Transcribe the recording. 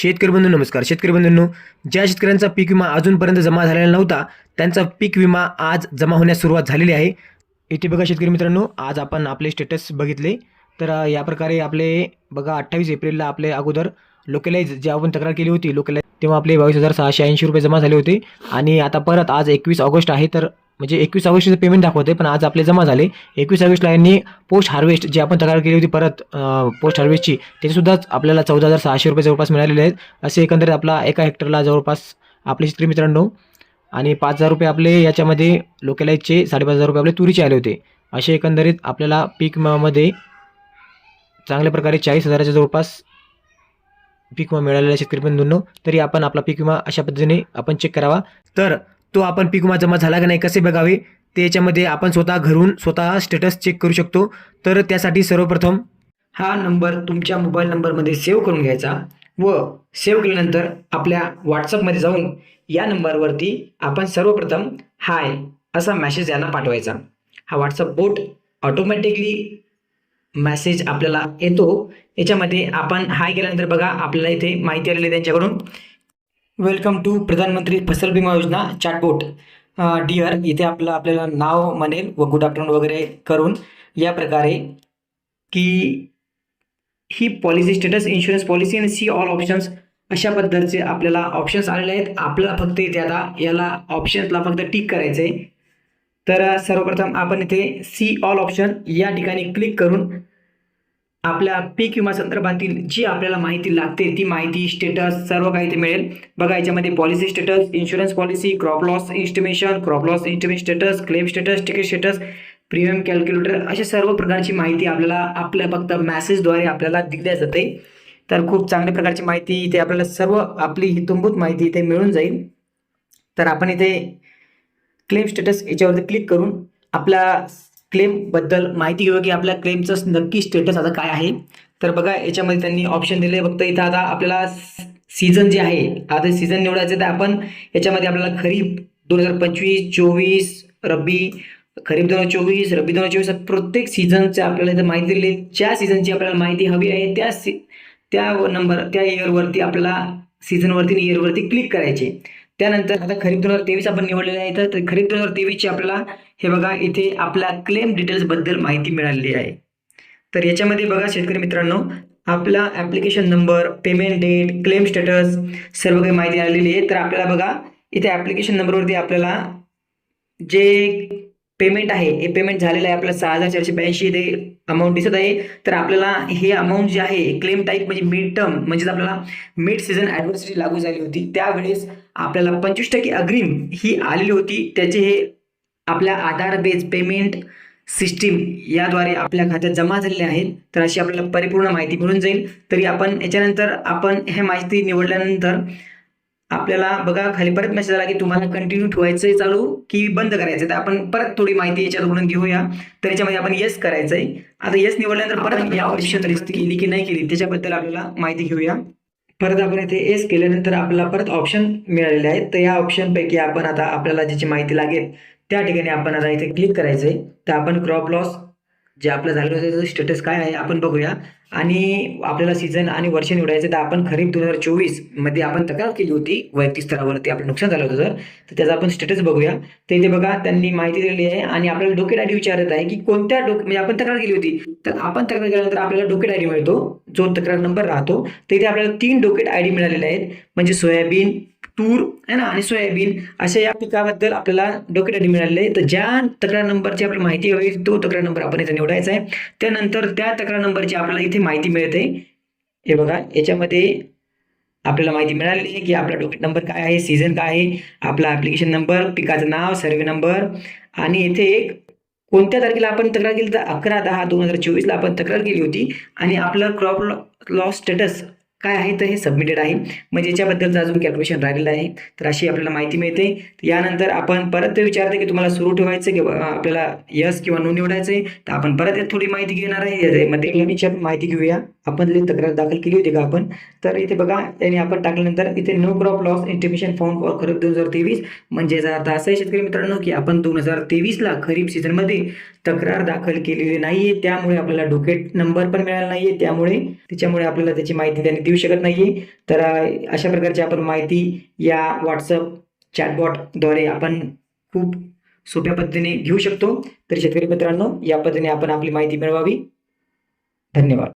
शेतकरी बंधू नमस्कार. शेतकरी बंधूंनो ज्या शेतकऱ्यांचा पीक विमा अजूनपर्यंत जमा झालेला नव्हता त्यांचा पीक विमा आज जमा होण्यास सुरुवात झालेली आहे. इथे बघा शेतकरी मित्रांनो आज आपण आपले स्टेटस बघितले. तर या प्रकारे आपले बघा अठ्ठावीस एप्रिलला आपले अगोदर लोकलाईज जे आपण तक्रार केली होती लोकलाईज तेव्हा आपले बावीस हजार सहाशे ऐंशी रुपये जमा झाले होते. आणि आता परत आज एकवीस ऑगस्ट आहे तर म्हणजे एकवीस ऑगस्टचं पेमेंट दाखवते पण आज आपले जमा झाले. एकवीस ऑगस्टला यांनी पोस्ट हार्वेस्ट जी आपण तक्रार केली होती परत पोस्ट हार्वेस्टची त्याचीसुद्धाच आपल्याला चौदा हजार सहाशे रुपये जवळपास मिळालेले आहेत. असे एकंदरीत आपला एका हेक्टरला जवळपास आपले शेतकरी मित्रांनो आणि पाच हजार रुपये आपले याच्यामध्ये लोकलाईजचे साडेपाच हजार रुपये आपले तुरीचे आले होते. असे एकंदरीत आपल्याला पीक विमामध्ये चांगल्या प्रकारे चाळीस हजाराच्या जवळपास पीक विमा मिळालेला आहे शेतकरी बंधूंनो. तरी आपण आपला पीक विमा अशा पद्धतीने आपण चेक करावा. तर तो आपण पीक विमा जमा झाला का नाही कसे बघावे ते याच्यामध्ये आपण स्वतः घरून स्वतः स्टेटस चेक करू शकतो. तर त्यासाठी सर्वप्रथम हा नंबर तुमच्या मोबाईल नंबरमध्ये सेव्ह करून घ्यायचा व सेव्ह केल्यानंतर आपल्या व्हॉट्सअपमध्ये जाऊन या नंबरवरती आपण सर्वप्रथम हाय असा मेसेज यांना पाठवायचा. हा व्हॉट्सअप बोट ऑटोमॅटिकली मेसेज आपल्याला येतो. याच्यामध्ये आपण हाय केल्यानंतर बघा आपल्याला इथे माहिती आलेली त्यांच्याकडून. वेलकम टू प्रधानमंत्री फसल बिमा योजना चॅटबोट डिअर इथे आपलं आपल्याला नाव म्हणेल व गुड आफ्टरनून वगैरे करून. या प्रकारे की ही पॉलिसी स्टेटस इन्शुरन्स पॉलिसी आणि सी ऑल ऑप्शन्स अशा पद्धतीचे आपल्याला ऑप्शन्स आलेले आहेत. आपल्याला फक्त इथे आता याला ऑप्शन्सला फक्त टिक करायचं आहे तर सर्वप्रथम आपण इथे सी ऑल ऑप्शन या ठिकाणी क्लिक करून आपल्या पीक विमा संदर्भातील जी आपल्याला माहिती लागते ती माहिती स्टेटस सर्व काही ते मिळेल. बघा याच्यामध्ये policy status insurance policy crop loss estimation crop loss estimate status claim status ticket status premium calculator अशा सर्व प्रकारची माहिती आपल्याला आपल्या फक्त मॅसेजद्वारे आपल्याला दिल्या जाते. तर खूप चांगल्या प्रकारची माहिती इथे आपल्याला सर्व आपली हितंभूत माहिती इथे मिळून जाईल. तर आपण इथे क्लेम स्टेटस याच्यावरती क्लिक करून आपल्या क्लेमबद्दल माहिती घेऊ की आपल्या क्लेमचं नक्की स्टेटस आता काय आहे. तर बघा याच्यामध्ये त्यांनी ऑप्शन दिले. फक्त इथं आता आपल्याला सीझन जे आहे आता सीझन निवडायचं तर आपण याच्यामध्ये आपल्याला खरीप दोन हजार पंचवीस चोवीस रब्बी खरीप दोन हजार चोवीस रब्बी दोन हजार चोवीस प्रत्येक सीझनचे आपल्याला इथं माहिती दिली ज्या सीझनची आपल्याला माहिती हवी आहे त्या सी त्या नंबर त्या इयरवरती आपल्याला सीझनवरती आणि इयरवरती क्लिक करायचे त्यानंतर आता खरीप दोन हजार तेवीस आपण निवडलेले आहे तर खरीप दोन हजार तेवीसची आपल्याला हे बघा इथे आपल्या क्लेम डिटेल्सबद्दल माहिती मिळालेली आहे. तर याच्यामध्ये बघा शेतकरी मित्रांनो आपला application number payment date claim status सर्व काही माहिती आलेली आहे. तर आपल्याला बघा इथे ॲप्लिकेशन नंबरवरती आपल्याला जे पेमेंट आहे. हे पेमेंट झालेलं आहे आपल्याला सहा हजार चारशे ब्याऐंशी ते अमाऊंट दिसत आहे. तर आपल्याला हे अमाऊंट जे आहे क्लेम टाईप म्हणजे मिड टर्म म्हणजेच आपल्याला मिड सीझन ॲडव्हर्सिटी लागू झाली होती. त्यावेळेस आपल्याला पंचवीस टक्के अग्रिम ही आलेली होती. त्याचे हे आपल्या आधार बेस पेमेंट सिस्टीम याद्वारे आपल्या खात्यात जमा झालेले आहेत. तर अशी आपल्याला परिपूर्ण माहिती मिळून जाईल. तरी आपण याच्यानंतर आपण हे माहिती निवडल्यानंतर आपल्याला बघा खाली परत मेसेज आला की तुम्हाला कंटिन्यू ठेवायचं आहे चालू की बंद करायचं तर आपण परत थोडी माहिती याच्याकडून घेऊया. तर याच्यामध्ये आपण येस करायचं आहे आता येस निवडल्यानंतर परत या वर्षी केली की नाही केली त्याच्याबद्दल आपल्याला माहिती घेऊया. परत आपण इथे येस केल्यानंतर आपल्याला परत ऑप्शन मिळालेले आहेत. तर या ऑप्शनपैकी आपण आता आपल्याला ज्याची माहिती लागेल त्या ठिकाणी आपण आता इथे क्लिक करायचं आहे तर आपण क्रॉप लॉस जे आपलं झालेलं होतं त्याचं स्टेटस काय आहे आपण बघूया. आणि आपल्याला सीझन आणि वर्ष निवडायचं तर आपण खरीप दोन हजार चोवीसमध्ये आपण तक्रार केली होती वैयक्तिक स्तरावरती आपलं नुकसान झालं होतं जर तर त्याचा आपण स्टेटस बघूया. तर इथे बघा त्यांनी माहिती दिलेली आहे आणि आपल्याला डोकेट डायरी विचारत आहे की कोणत्या डोक म्हणजे आपण तक्रार केली होती. तर आपण तक्रार केल्यानंतर आपल्याला डोकेट डायरी मिळतो जो तक्रार नंबर राहतो तर इथे आपल्याला तीन डोकेट आयडी मिळालेले आहेत. म्हणजे सोयाबीन तूर आहे ना? आणि सोयाबीन अशा या पिकाबद्दल आपल्याला डोकेट आयडी मिळालेले तर ज्या तक्रार नंबरची आपल्याला माहिती हवी तो तक्रार नंबर आपण इथे निवडायचा आहे. त्यानंतर त्या तक्रार नंबरची आपल्याला इथे माहिती मिळते. हे बघा याच्यामध्ये आपल्याला माहिती मिळालेली आहे की आपला डोकेट नंबर काय आहे सीझन काय आहे आपला ॲप्लिकेशन नंबर पिकाचं नाव सर्वे नंबर आणि येथे एक कोणत्या तारखेला आपण तक्रार केली? तर अकरा दहा दोन हजार चोवीसला आपण तक्रार केली होती. आणि आपलं क्रॉप लॉस स्टेटस काय आहे तर हे सबमिटेड आहे. म्हणजे याच्याबद्दलचं अजून कॅल्क्युलेशन राहिलेलं आहे. तर अशी आपल्याला माहिती मिळते. यानंतर आपण परत ते विचारते की तुम्हाला सुरू ठेवायचं की आपल्याला यस किंवा नो निवडायचं आहे तर आपण परत यात थोडी माहिती घेणार आहे. यामध्ये आपण माहिती घेऊया. आपण तक्रार दाखल केली होती का आपण? तर इथे बघा याने आपण टाकल्यानंतर इथे no crop loss intimation form for kharif दोन हजार तेवीस. म्हणजे याचा अर्थ असा आहे शेतकरी मित्रांनो की आपण दोन हजार तेवीसला खरीप सीझनमध्ये तक्रार दाखल केलेली नाही आहे त्यामुळे आपल्याला डोकेट नंबर पण मिळाला नाही आहे त्यामुळे त्याच्यामुळे आपल्याला त्याची माहिती त्यांनी देऊ शकत नाही तर अशा प्रकारची आपण माहिती या व्हॉट्सअप चॅटबॉटद्वारे आपण खूप सोप्या पद्धतीने घेऊ शकतो. तर शेतकरी मित्रांनो या पद्धतीने आपण आपली माहिती मिळवावी. धन्यवाद.